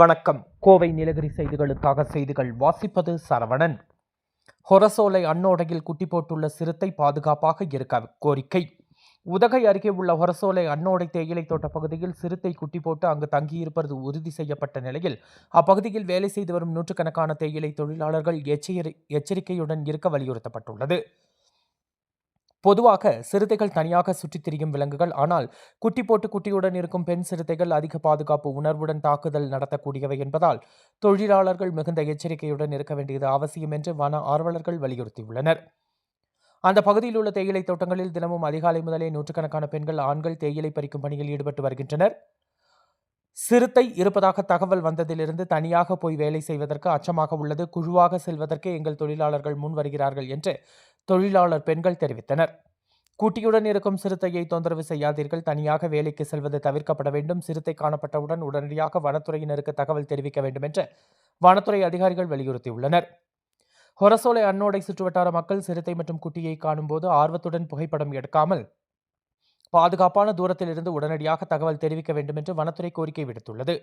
வணக்கம். கோவை நீலகிரி செய்திகளுக்காக செய்திகள் வாசிப்பது சரவணன். ஹொரசோலை அன்னோடையில் குட்டி போட்டுள்ள சிறுத்தை பாதுகாப்பாக இருக்க கோரிக்கை. உதகை அருகே உள்ள ஹொரசோலை அன்னோடை தேயிலை தோட்ட பகுதியில் சிறுத்தை குட்டி போட்டு அங்கு தங்கியிருப்பது உறுதி செய்யப்பட்ட நிலையில் அப்பகுதியில் வேலை செய்து வரும் நூற்றுக்கணக்கான தேயிலை தொழிலாளர்கள் எச்சரி எச்சரிக்கையுடன் இருக்க வலியுறுத்தப்பட்டுள்ளது. பொதுவாக சிறுத்தைகள் தனியாக சுற்றித் திரியும் விலங்குகள். ஆனால் குட்டி போட்டு குட்டியுடன் இருக்கும் பெண் சிறுத்தைகள் அதிக பாதுகாப்பு உணர்வுடன் தாக்குதல் நடத்தக்கூடியவை என்பதால் தொழிலாளர்கள் மிகுந்த எச்சரிக்கையுடன் இருக்க வேண்டியது அவசியம் என்று வன ஆர்வலர்கள் வலியுறுத்தியுள்ளனர். அந்த பகுதியில் உள்ள தேயிலை தோட்டங்களில் தினமும் அதிகாலை முதலே நூற்றுக்கணக்கான பெண்கள் ஆண்கள் தேயிலை பறிக்கும் பணியில் ஈடுபட்டு வருகின்றனர். சிறுத்தை இருப்பதாக தகவல் வந்ததிலிருந்து தனியாக போய் வேலை செய்வதற்கு அச்சமாக உள்ளது. குழுவாக செல்வதற்கே எங்கள் தொழிலாளர்கள் முன் வருகிறார்கள் என்று தொழிலாளர் பெண்கள் தெரிவித்தனர். கூட்டியுடன் இருக்கும் சிறுத்தையை தொந்தரவு செய்யாதீர்கள். தனியாக வேலைக்கு செல்வது தவிர்க்கப்பட வேண்டும். சிறுத்தை காணப்பட்டவுடன் உடனடியாக வனத்துறையினருக்கு தகவல் தெரிவிக்க வேண்டும் என்று வனத்துறை அதிகாரிகள் வலியுறுத்தியுள்ளனர். ஹொரசோலை அன்னோடை சுற்றுவட்டார மக்கள் சிறுத்தை மற்றும் குட்டியை காணும்போது ஆர்வத்துடன் புகைப்படம் எடுக்காமல் பாதுகாப்பான தூரத்திலிருந்து உடனடியாக தகவல் தெரிவிக்க வேண்டும் என்று வனத்துறை கோரிக்கை விடுத்துள்ளது.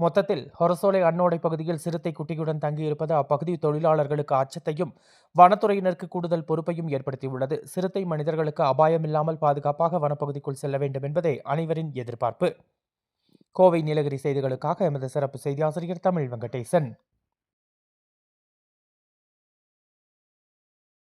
மொத்தத்தில் ஹொரசோலை அன்னோடை பகுதியில் சிறுத்தை குட்டியுடன் தங்கியிருப்பது அப்பகுதி தொழிலாளர்களுக்கு அச்சத்தையும் வனத்துறையினருக்கு கூடுதல் பொறுப்பையும் ஏற்படுத்தியுள்ளது. சிறுத்தை மனிதர்களுக்கு அபாயமில்லாமல் பாதுகாப்பாக வனப்பகுதிக்குள் செல்ல வேண்டும் என்பதே அனைவரின் எதிர்பார்ப்பு. கோவை நீலகிரி செய்திகளுக்காக எமது சிறப்பு செய்தி ஆசிரியர் தமிழ் வெங்கடேசன்.